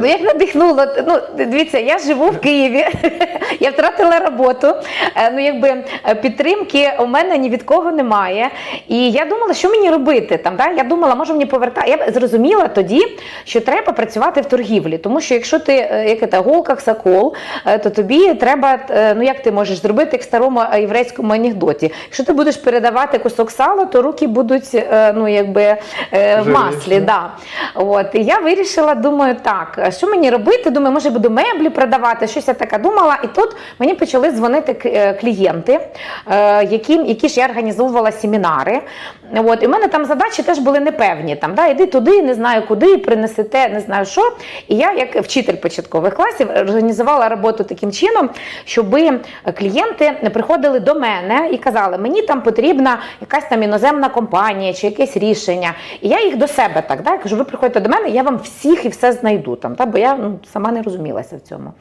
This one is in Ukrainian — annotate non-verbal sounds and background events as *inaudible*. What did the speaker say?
Ну, як надихнуло, ну дивіться, я живу в Києві, *laughs* я втратила роботу. Е, Ну, якби е, підтримки у мене ні від кого немає. І я думала, що мені робити там. Да? Я думала, може мені повертати. Я зрозуміла тоді, що треба працювати в торгівлі, тому що якщо ти е, як це, голках сокол, то тобі треба, ну як ти можеш зробити як в старому єврейському анекдоті. Якщо ти будеш передавати кусок сала, то руки будуть ну якби в маслі. Да. От, і я вирішила, думаю, так, що мені робити? Думаю, може буду меблі продавати, щось я така думала. І тут мені почали дзвонити е, клієнти, е, яким, які ж я організовувала семінари. От, і в мене там задачі теж були непевні. Там, да, іди туди, не знаю куди, принесете, не знаю що. І я, як вчитель початкових класів, організувала роботу таким чином, щоб клієнти приходили до мене і казали, мені там потрібна якась там іноземна компанія чи якесь рішення. І я їх до себе так да, кажу, ви приходите до мене, я вам всіх і все знайду там, та, бо я ну, сама не розумілася в цьому.